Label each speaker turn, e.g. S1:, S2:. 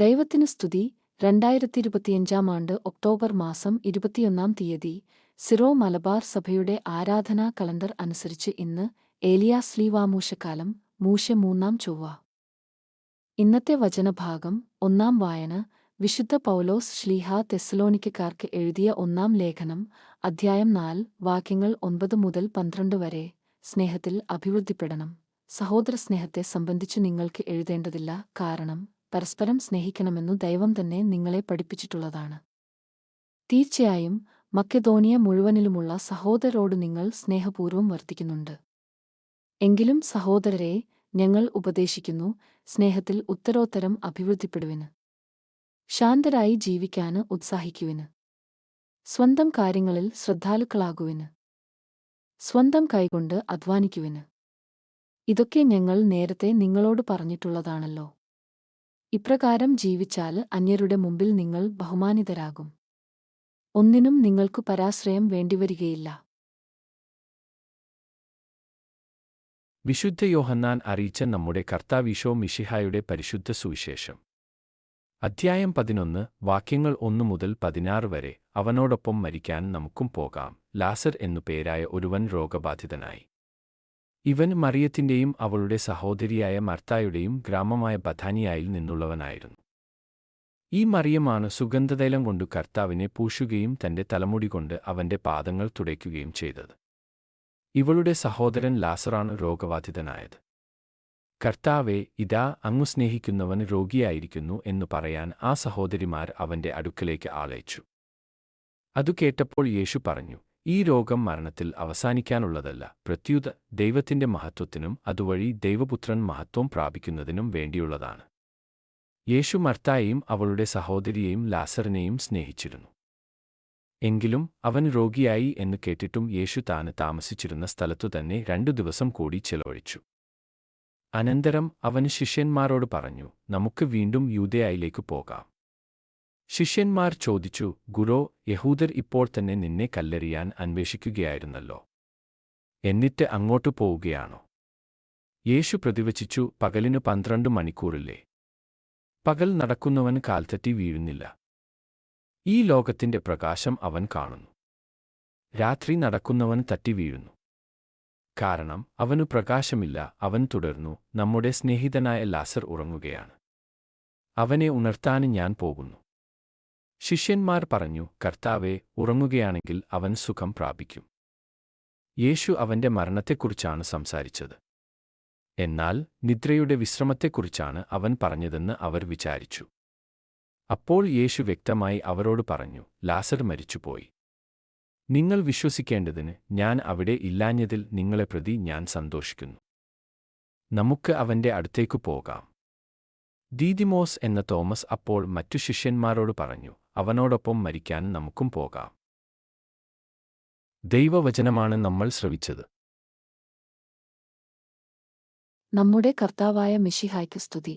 S1: ദൈവത്തിന് സ്തുതി. രണ്ടായിരത്തി ഇരുപത്തിയഞ്ചാം ആണ്ട് ഒക്ടോബർ മാസം ഇരുപത്തിയൊന്നാം തീയതി സിറോ മലബാർ സഭയുടെ ആരാധനാ കലണ്ടർ അനുസരിച്ച് ഇന്ന് ഏലിയാസ് ലീവാമൂശക്കാലം മൂശ മൂന്നാം ചൊവ്വ. ഇന്നത്തെ വചനഭാഗം ഒന്നാം വായന വിശുദ്ധ പൗലോസ് ശ്ലീഹ തെസ്സലോണിക്കാർക്ക് എഴുതിയ ഒന്നാം ലേഖനം അധ്യായം നാല് വാക്യങ്ങൾ ഒൻപത് മുതൽ പന്ത്രണ്ട് വരെ സ്നേഹത്തിൽ അഭിവൃദ്ധിപ്പെടണം. സഹോദര സ്നേഹത്തെ സംബന്ധിച്ച് നിങ്ങൾക്ക് എഴുതേണ്ടതില്ല കാരണം പരസ്പരം സ്നേഹിക്കണമെന്നു ദൈവം തന്നെ നിങ്ങളെ പഠിപ്പിച്ചിട്ടുള്ളതാണ്. തീർച്ചയായും മക്കെദോനിയ മുഴുവനിലുമുള്ള സഹോദരോട് നിങ്ങൾ സ്നേഹപൂർവം വർത്തിക്കുന്നുണ്ട്. എങ്കിലും സഹോദരരെ ഞങ്ങൾ ഉപദേശിക്കുന്നു സ്നേഹത്തിൽ ഉത്തരോത്തരം അഭിവൃദ്ധിപ്പെടുവിന്. ശാന്തരായി ജീവിക്കാന് ഉത്സാഹിക്കുവിന്. സ്വന്തം കാര്യങ്ങളിൽ ശ്രദ്ധാലുക്കളാകുവിന്. സ്വന്തം കൈകൊണ്ട് അധ്വാനിക്കുവിന്. ഇതൊക്കെ ഞങ്ങൾ നേരത്തെ നിങ്ങളോട് പറഞ്ഞിട്ടുള്ളതാണല്ലോ. ഇപ്രകാരം ജീവിച്ചാൽ അന്യരുടെ മുമ്പിൽ നിങ്ങൾ ബഹുമാനിതരാകും. ഒന്നിനും നിങ്ങൾക്കു പരാശ്രയം വേണ്ടിവരികയില്ല.
S2: വിശുദ്ധ യോഹന്നാൻ അറിയിച്ച നമ്മുടെ കർത്താവിശോ മിഷിഹായുടെ പരിശുദ്ധ സുവിശേഷം. അധ്യായം പതിനൊന്ന് വാക്യങ്ങൾ ഒന്നു മുതൽ പതിനാറ് വരെ അവനോടൊപ്പം മരിക്കാൻ നമുക്കും പോകാം. ലാസർ എന്നു പേരായ ഒരുവൻ രോഗബാധിതനായി. ഇവൻ മറിയത്തിന്റെയും അവളുടെ സഹോദരിയായ മർത്തായുടെയും ഗ്രാമമായ ബഥാനിയായിൽ നിന്നുള്ളവനായിരുന്നു. ഈ മറിയമാണ് സുഗന്ധതൈലം കൊണ്ട് കർത്താവിനെ പൂശുകയും തന്റെ തലമുടി കൊണ്ട് അവന്റെ പാദങ്ങൾ തുടയ്ക്കുകയും ചെയ്തത്. ഇവളുടെ സഹോദരൻ ലാസറാണ് രോഗബാധിതനായത്. കർത്താവെ ഇതാ അങ്ങു സ്നേഹിക്കുന്നവൻ രോഗിയായിരിക്കുന്നു എന്നു പറയാൻ ആ സഹോദരിമാർ അവന്റെ അടുക്കലേക്ക് ആളയച്ചു അതു കേട്ടപ്പോൾ യേശു പറഞ്ഞു ഈ രോഗം മരണത്തിൽ അവസാനിക്കാനുള്ളതല്ല. പ്രത്യുത ദൈവത്തിന്റെ മഹത്വത്തിനും അതുവഴി ദൈവപുത്രൻ മഹത്വം പ്രാപിക്കുന്നതിനും വേണ്ടിയുള്ളതാണ്. യേശു മർത്തായെയും അവളുടെ സഹോദരിയെയും ലാസറിനെയും സ്നേഹിച്ചിരുന്നു. എങ്കിലും അവൻ രോഗിയായി എന്ന് കേട്ടിട്ടും യേശു താന് താമസിച്ചിരുന്ന സ്ഥലത്തു തന്നെ രണ്ടു ദിവസം കൂടി ചെലവഴിച്ചു. അനന്തരം അവന് ശിഷ്യന്മാരോട് പറഞ്ഞു നമുക്ക് വീണ്ടും യൂതയായിലേക്ക് പോകാം. ശിഷ്യന്മാർ ചോദിച്ചു ഗുരോ യഹൂദർ ഇപ്പോൾ തന്നെ നിന്നെ കല്ലെറിയാൻ അന്വേഷിക്കുകയായിരുന്നല്ലോ. എന്നിട്ട് അങ്ങോട്ടു പോവുകയാണോ? യേശു പ്രതിവചിച്ചു പകലിന് പന്ത്രണ്ട് മണിക്കൂറില്ലേ. പകൽ നടക്കുന്നവൻ കാൽത്തറ്റി വീഴുന്നില്ല. ഈ ലോകത്തിന്റെ പ്രകാശം അവൻ കാണുന്നു. രാത്രി നടക്കുന്നവൻ തട്ടി വീഴുന്നു. കാരണം അവനു പ്രകാശമില്ല അവൻ തുടർന്നു. നമ്മുടെ സ്നേഹിതനായ ലാസർ ഉറങ്ങുകയാണ്. അവനെ ഉണർത്താൻ ഞാൻ പോകുന്നു. ശിഷ്യന്മാർ പറഞ്ഞു കർത്താവെ ഉറങ്ങുകയാണെങ്കിൽ അവൻ സുഖം പ്രാപിക്കും. യേശു അവന്റെ മരണത്തെക്കുറിച്ചാണ് സംസാരിച്ചത്. എന്നാൽ നിദ്രയുടെ വിശ്രമത്തെക്കുറിച്ചാണ് അവൻ പറഞ്ഞതെന്ന് അവർ വിചാരിച്ചു. അപ്പോൾ യേശു വ്യക്തമായി അവരോട് പറഞ്ഞു ലാസർ മരിച്ചുപോയി. നിങ്ങൾ വിശ്വസിക്കേണ്ടതിന് ഞാൻ അവിടെ ഇല്ലാഞ്ഞതിൽ നിങ്ങളെ പ്രതി ഞാൻ സന്തോഷിക്കുന്നു. നമുക്ക് അവന്റെ അടുത്തേക്കു പോകാം. ദീദിമോസ് എന്ന തോമസ് അപ്പോൾ മറ്റു ശിഷ്യന്മാരോട് പറഞ്ഞു അവനോടൊപ്പം മരിക്കാൻ നമുക്കും പോകാം. ദൈവവചനമാണ് നമ്മൾ ശ്രവിച്ചത്.
S1: നമ്മുടെ കർത്താവായ മിഷിഹായ്ക്ക് സ്തുതി.